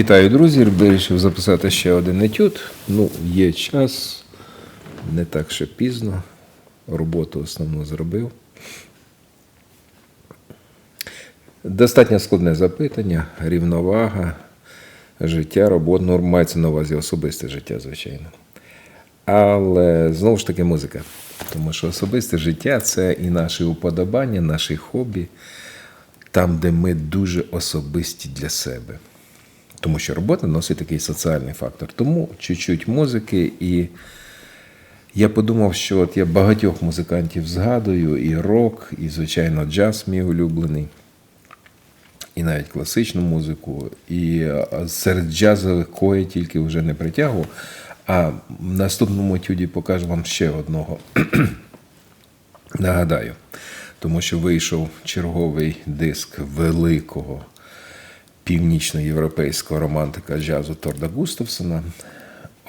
Вітаю, друзі! Вирішив записати ще один етюд. Ну, є час, не так ще пізно. Роботу основну зробив. Достатньо складне запитання, рівновага, життя, робота. Ну, мається на увазі особисте життя, звичайно. Але знову ж таки музика. Тому що особисте життя це і наші уподобання, наші хобі, там, де ми дуже особисті для себе. Тому що робота носить такий соціальний фактор. Тому чуть-чуть музики. І я подумав, що от я багатьох музикантів згадую, і рок, і, звичайно, джаз мій улюблений, і навіть класичну музику. І серед джазових кої тільки вже не притягу. А в наступному етюді покажу вам ще одного. Нагадаю, тому що вийшов черговий диск великого північноєвропейського романтика джазу Торда Густавсона,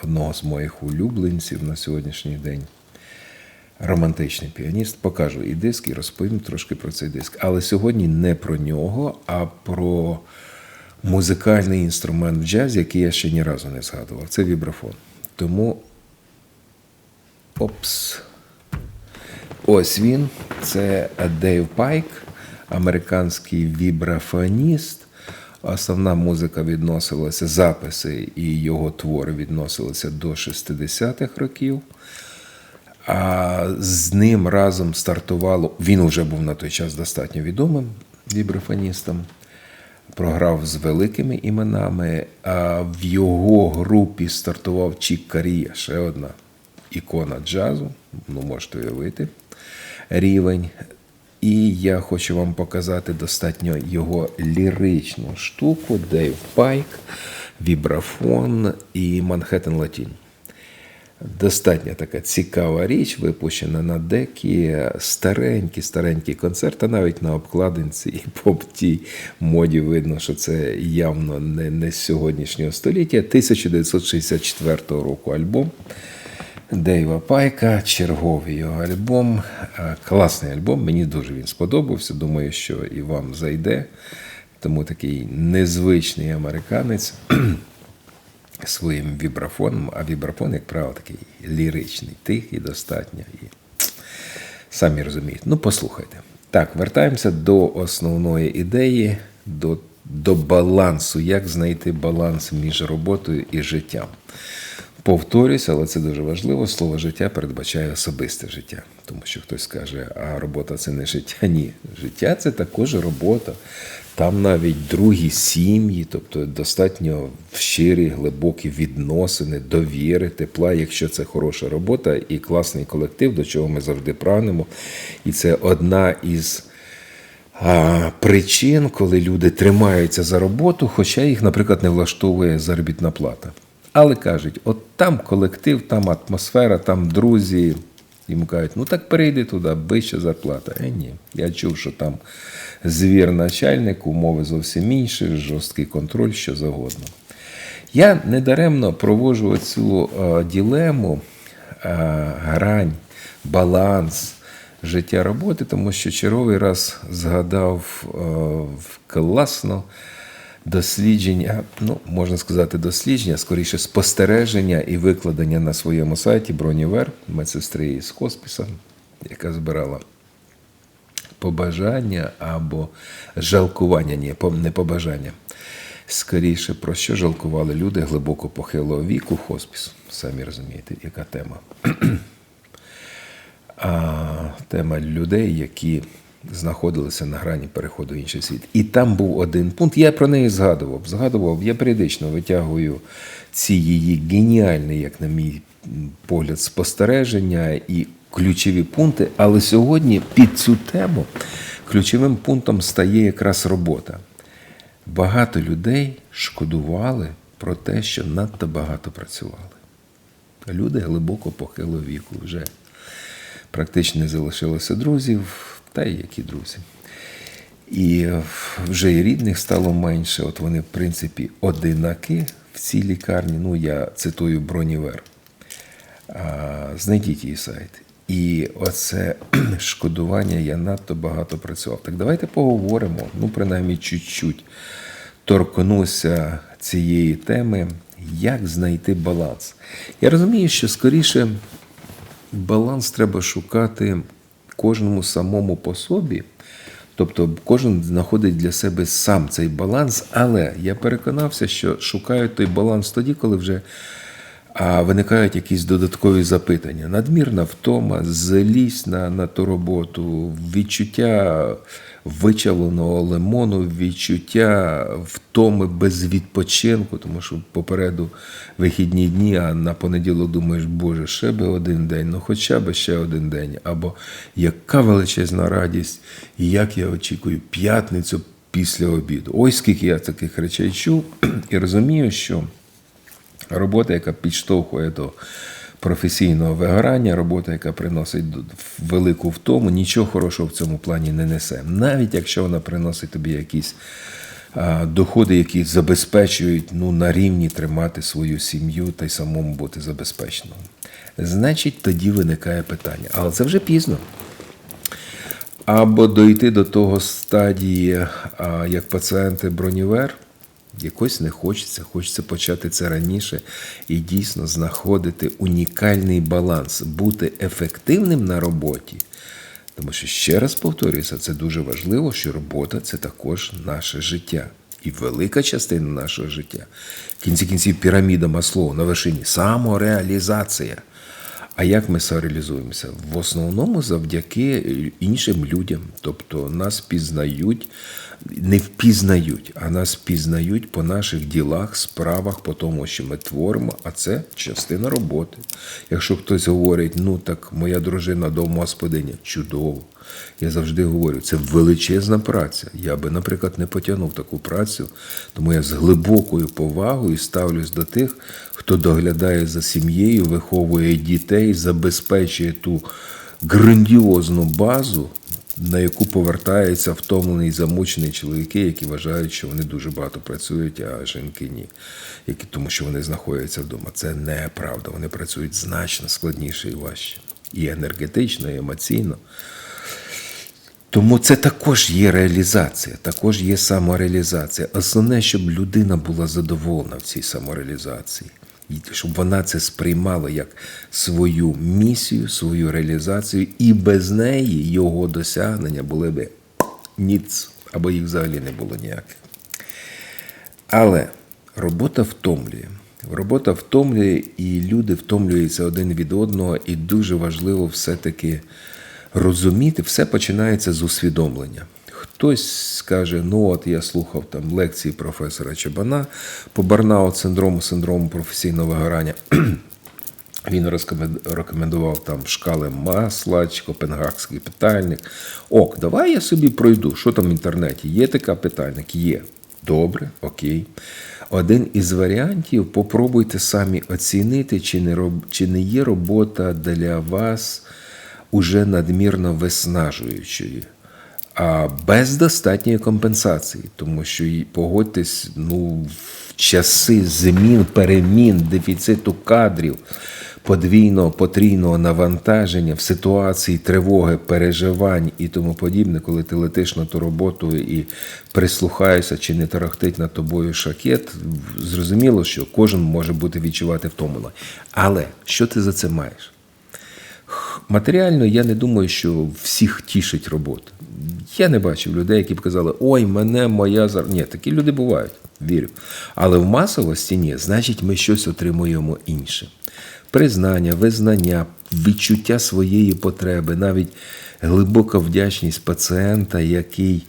одного з моїх улюбленців на сьогоднішній день. Романтичний піаніст. Покажу і диск, і розповім трошки про цей диск. Але сьогодні не про нього, а про музикальний інструмент в джазі, який я ще ні разу не згадував. Це вібрафон. Тому. Опс. Ось він. Це Дейв Пайк, американський вібрафоніст. Основна музика відносилася, записи і його твори відносилися до 60-х років. А з ним разом стартувало. Він вже був на той час достатньо відомим вібрафоністом. Програв з великими іменами. А в його групі стартував Чік Карія, ще одна ікона джазу. Ну, можете уявити рівень. І я хочу вам показати достатньо його ліричну штуку, Дейв Пайк, Вібрафон і Манхеттен Латін. Достатньо така цікава річ, випущена на декі, старенький, старенький концерт, а навіть на обкладинці і по тій моді видно, що це явно не, не з сьогоднішнього століття. 1964 року альбом. Дейва Пайка, черговий його альбом. Е, Класний альбом, мені дуже він сподобався. Думаю, що і вам зайде. Тому такий незвичний американець своїм вібрафоном, а вібрафон, як правило, такий ліричний, тихий достатньо. І самі розумієте. Ну, послухайте. Так, вертаємося до основної ідеї, до, до балансу, як знайти баланс між роботою і життям. Повторюсь, але це дуже важливо. Слово життя передбачає особисте життя. Тому що хтось скаже, а робота це не життя. Ні, життя це також робота. Там навіть другі сім'ї, тобто достатньо щирі, глибокі відносини, довіри, тепла, якщо це хороша робота і класний колектив, до чого ми завжди прагнемо. І це одна із а, причин, коли люди тримаються за роботу, хоча їх, наприклад, не влаштовує заробітна плата. Але кажуть, от там колектив, там атмосфера, там друзі. Йому кажуть, ну так перейди туди, вища зарплата. Е, ні. Я чув, що там звір начальник, умови зовсім інші, жорсткий контроль, що завгодно. Я недаремно проводжу цю е, ділему, е, грань, баланс життя роботи, тому що черговий раз згадав е, класно дослідження, ну можна сказати, дослідження, скоріше спостереження і викладення на своєму сайті Бронівер, медсестри з хоспіса, яка збирала побажання або жалкування, ні, не побажання. Скоріше, про що жалкували люди глибоко похилого віку, хоспіс. Самі розумієте, яка тема. А тема людей, які знаходилися на грані переходу в інший світ. І там був один пункт. Я про неї згадував. Згадував, я періодично витягую ці її геніальні, як на мій погляд, спостереження і ключові пункти. Але сьогодні під цю тему ключовим пунктом стає якраз робота. Багато людей шкодували про те, що надто багато працювали. Люди глибоко похилого віку вже практично не залишилося друзів, та й які друзі. І вже і рідних стало менше. От вони, в принципі, одинаки в цій лікарні. Ну, я цитую Бронівер. Знайдіть її сайт. І оце шкодування я надто багато працював. Так давайте поговоримо, ну, принаймні, чуть-чуть торкнуся цієї теми, як знайти баланс. Я розумію, що скоріше баланс треба шукати кожному самому по собі. Тобто кожен знаходить для себе сам цей баланс, але я переконався, що шукають той баланс тоді, коли вже а, виникають якісь додаткові запитання. Надмірна втома, злість на, на ту роботу, відчуття вичавленого лимону, відчуття втоми без відпочинку, тому що попереду вихідні дні, а на понеділок думаєш, Боже, ще би один день, ну хоча б ще один день. Або яка величезна радість, і як я очікую п'ятницю після обіду. Ось скільки я таких речей чув і розумію, що робота, яка підштовхує до професійного вигорання, робота, яка приносить велику втому, нічого хорошого в цьому плані не несе. Навіть якщо вона приносить тобі якісь доходи, які забезпечують ну, на рівні тримати свою сім'ю та й самому бути забезпеченим. Значить, тоді виникає питання. Але це вже пізно. Або дойти до того стадії, як пацієнти бронівер. Якось не хочеться, хочеться почати це раніше і дійсно знаходити унікальний баланс, бути ефективним на роботі. Тому що, ще раз повторююся, це дуже важливо, що робота це також наше життя. І велика частина нашого життя. В кінці кінців піраміда Маслоу на вершині самореалізація. А як ми самореалізуємося? В основному завдяки іншим людям. Тобто нас пізнають не впізнають, а нас пізнають по наших ділах, справах, по тому, що ми творимо, а це частина роботи. Якщо хтось говорить, ну так моя дружина домогосподиня, чудово. Я завжди говорю, це величезна праця. Я би, наприклад, не потягнув таку працю, тому я з глибокою повагою ставлюсь до тих, хто доглядає за сім'єю, виховує дітей, забезпечує ту грандіозну базу на яку повертаються втомлені і замучені чоловіки, які вважають, що вони дуже багато працюють, а жінки ні. Які, Тому що вони знаходяться вдома. Це неправда. Вони працюють значно складніше і важче. І енергетично, і емоційно. Тому це також є реалізація, також є самореалізація. Основне, щоб людина була задоволена в цій самореалізації щоб вона це сприймала як свою місію, свою реалізацію, і без неї його досягнення були би ніц, або їх взагалі не було ніяких. Але робота втомлює. Робота втомлює, і люди втомлюються один від одного, і дуже важливо все-таки розуміти, все починається з усвідомлення. Хтось скаже, ну от я слухав там лекції професора Чабана по барнаут синдрому, синдрому професійного вигорання. Він рекомендував там шкали Маслач, Копенгагський питальник. Ок, давай я собі пройду. Що там в інтернеті? Є така питальник? Є. Добре, окей. Один із варіантів попробуйте самі оцінити, чи не роб... чи не є робота для вас уже надмірно виснажуючою а без достатньої компенсації, тому що погодьтесь, ну в часи змін, перемін, дефіциту кадрів, подвійного, потрійного навантаження в ситуації тривоги, переживань і тому подібне, коли ти летиш на ту роботу і прислухаєшся, чи не тарахтить над тобою шакет, зрозуміло, що кожен може бути відчувати втомлено. Але що ти за це маєш? Матеріально я не думаю, що всіх тішить робота. Я не бачив людей, які б казали, ой, мене моя зар... Ні, такі люди бувають, вірю. Але в масовості ні, значить, ми щось отримуємо інше. Признання, визнання, відчуття своєї потреби, навіть глибока вдячність пацієнта, який,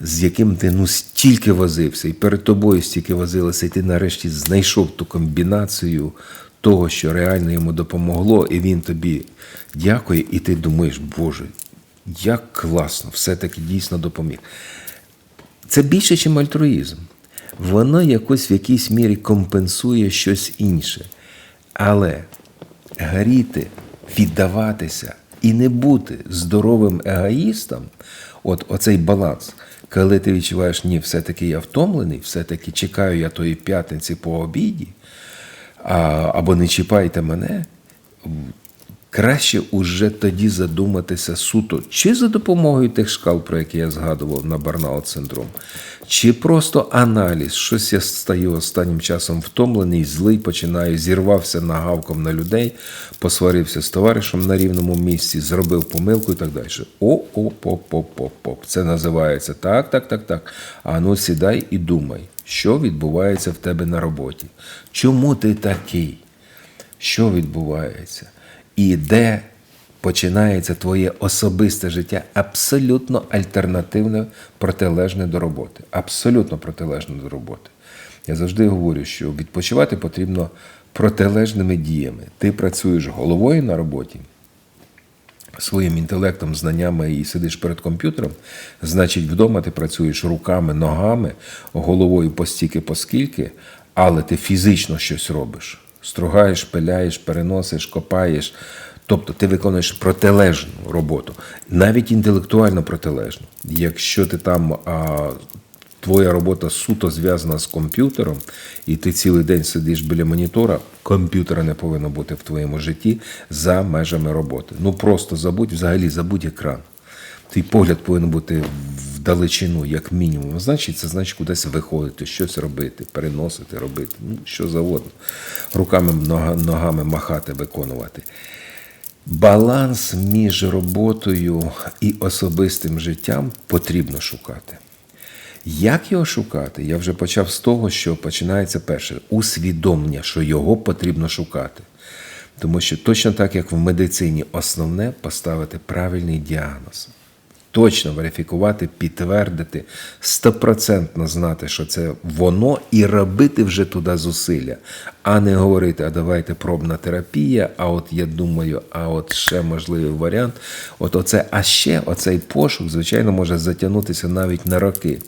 з яким ти ну стільки возився, і перед тобою стільки возилося, і ти нарешті знайшов ту комбінацію того, що реально йому допомогло, і він тобі дякує, і ти думаєш, Боже, як класно, все-таки дійсно допоміг. Це більше, ніж альтруїзм. Воно якось в якійсь мірі компенсує щось інше. Але горіти, віддаватися і не бути здоровим егоїстом, от оцей баланс, коли ти відчуваєш, ні, все-таки я втомлений, все-таки чекаю я тої п'ятниці по обіді, або не чіпайте мене, краще уже тоді задуматися суто, чи за допомогою тих шкал, про які я згадував на барнаут синдром, чи просто аналіз, щось я стаю останнім часом втомлений, злий, починаю, зірвався нагавком на людей, посварився з товаришем на рівному місці, зробив помилку і так далі. О-оп-оп-оп-оп-оп. Це називається так, так, так, так. А ну сідай і думай, що відбувається в тебе на роботі. Чому ти такий? Що відбувається? І де починається твоє особисте життя абсолютно альтернативне, протилежне до роботи. Абсолютно протилежне до роботи. Я завжди говорю, що відпочивати потрібно протилежними діями. Ти працюєш головою на роботі. Своїм інтелектом, знаннями і сидиш перед комп'ютером, значить, вдома ти працюєш руками, ногами, головою постільки, поскільки, але ти фізично щось робиш стругаєш, пиляєш, переносиш, копаєш. Тобто ти виконуєш протилежну роботу, навіть інтелектуально протилежну. Якщо ти там а, твоя робота суто зв'язана з комп'ютером, і ти цілий день сидиш біля монітора, комп'ютера не повинно бути в твоєму житті за межами роботи. Ну просто забудь, взагалі забудь екран. Твій погляд повинен бути в далечину, як мінімум. Значить, це значить кудись виходити, щось робити, переносити, робити, ну, що завгодно. Руками, ногами махати, виконувати. Баланс між роботою і особистим життям потрібно шукати. Як його шукати? Я вже почав з того, що починається перше усвідомлення, що його потрібно шукати. Тому що точно так, як в медицині, основне поставити правильний діагноз точно верифікувати, підтвердити, стопроцентно знати, що це воно, і робити вже туди зусилля, а не говорити, а давайте пробна терапія, а от я думаю, а от ще можливий варіант. От оце, а ще оцей пошук, звичайно, може затягнутися навіть на роки.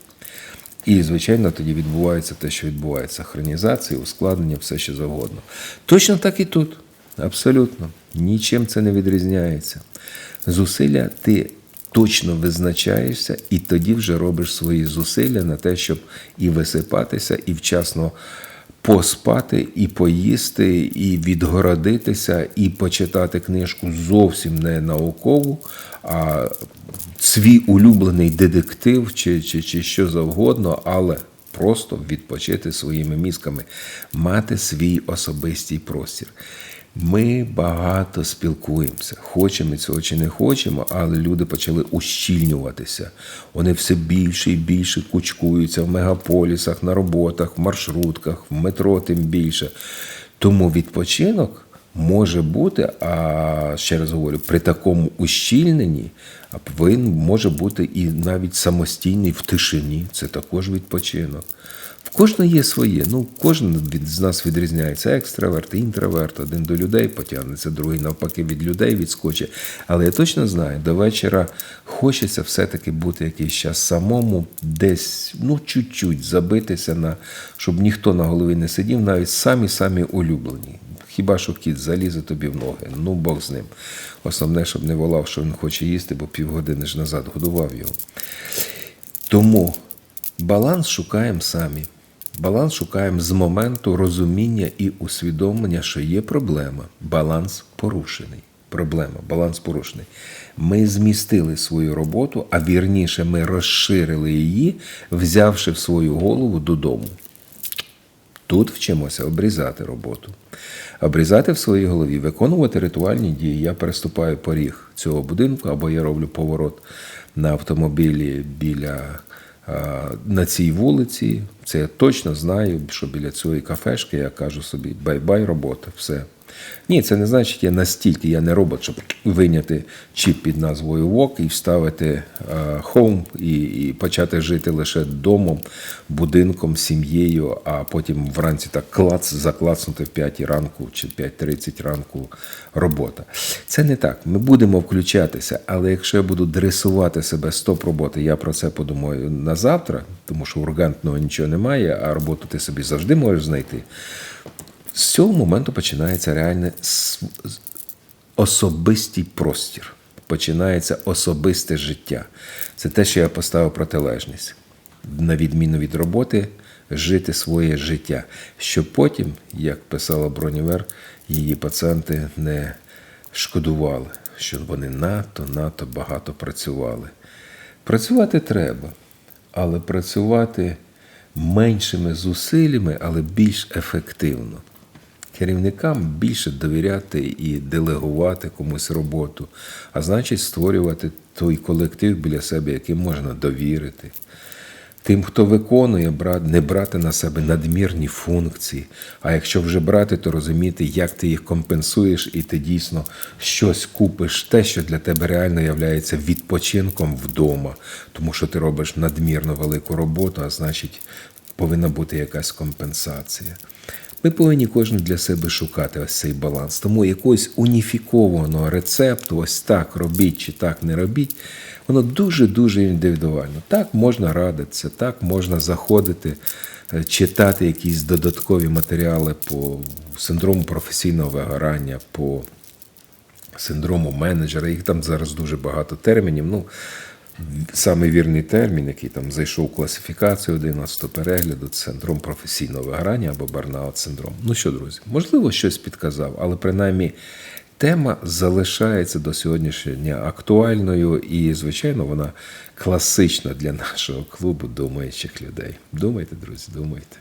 І, звичайно, тоді відбувається те, що відбувається: хронізація, ускладнення, все що завгодно. Точно так і тут. Абсолютно. Нічим це не відрізняється. Зусилля ти точно визначаєшся, і тоді вже робиш свої зусилля на те, щоб і висипатися, і вчасно поспати, і поїсти, і відгородитися, і почитати книжку зовсім не наукову, а свій улюблений детектив чи, чи, чи що завгодно, але. Просто відпочити своїми мізками, мати свій особистий простір. Ми багато спілкуємося, хочемо цього чи не хочемо, але люди почали ущільнюватися. Вони все більше і більше кучкуються в мегаполісах, на роботах, в маршрутках, в метро, тим більше. Тому відпочинок може бути, а ще раз говорю, при такому ущільненні він може бути і навіть самостійний в тишині. Це також відпочинок. В кожного є своє. Ну, Кожен від, з нас відрізняється. Екстраверт, інтроверт, один до людей потягнеться, другий навпаки від людей відскочить. Але я точно знаю, до вечора хочеться все-таки бути якийсь час самому, десь ну, чуть-чуть забитися, на, щоб ніхто на голові не сидів, навіть самі-самі улюблені. Хіба що кіт залізе тобі в ноги, ну Бог з ним. Основне, щоб не волав, що він хоче їсти, бо півгодини ж назад годував його. Тому баланс шукаємо самі. Баланс шукаємо з моменту розуміння і усвідомлення, що є проблема. Баланс порушений. Проблема, баланс порушений. Ми змістили свою роботу, а вірніше, ми розширили її, взявши в свою голову додому. Тут вчимося обрізати роботу, обрізати в своїй голові, виконувати ритуальні дії. Я переступаю поріг цього будинку, або я роблю поворот на автомобілі біля на цій вулиці. Це я точно знаю, що біля цієї кафешки я кажу собі бай-бай, робота, все. Ні, це не значить, я настільки я не робот, щоб вийняти чіп під назвою ВОК і вставити е, Home і, і почати жити лише домом, будинком, сім'єю, а потім вранці так клац, заклацнути в 5 ранку чи 5.30 ранку робота. Це не так. Ми будемо включатися, але якщо я буду дресувати себе стоп роботи, я про це подумаю на завтра, тому що ургентного нічого немає, а роботу ти собі завжди можеш знайти. З цього моменту починається реальне особистий простір. Починається особисте життя. Це те, що я поставив протилежність. На відміну від роботи, жити своє життя. Щоб потім, як писала Бронівер, її пацієнти не шкодували, що вони надто, надто багато працювали. Працювати треба, але працювати меншими зусиллями, але більш ефективно. Керівникам більше довіряти і делегувати комусь роботу, а значить створювати той колектив біля себе, яким можна довірити. Тим, хто виконує, не брати на себе надмірні функції. А якщо вже брати, то розуміти, як ти їх компенсуєш, і ти дійсно щось купиш, те, що для тебе реально є відпочинком вдома, тому що ти робиш надмірно велику роботу, а значить, повинна бути якась компенсація. Ми повинні кожен для себе шукати ось цей баланс. Тому якогось уніфікованого рецепту, ось так робіть чи так не робіть, воно дуже-дуже індивідуально. Так можна радитися, так можна заходити, е, читати якісь додаткові матеріали по синдрому професійного вигорання, по синдрому менеджера. Їх там зараз дуже багато термінів. Ну, Саме вірний термін, який там зайшов у класифікацію 11 перегляду, це синдром професійного вигорання або барнаут синдром. Ну що, друзі, можливо, щось підказав, але принаймні тема залишається до сьогоднішнього дня актуальною і, звичайно, вона класична для нашого клубу думаючих людей. Думайте, друзі, думайте.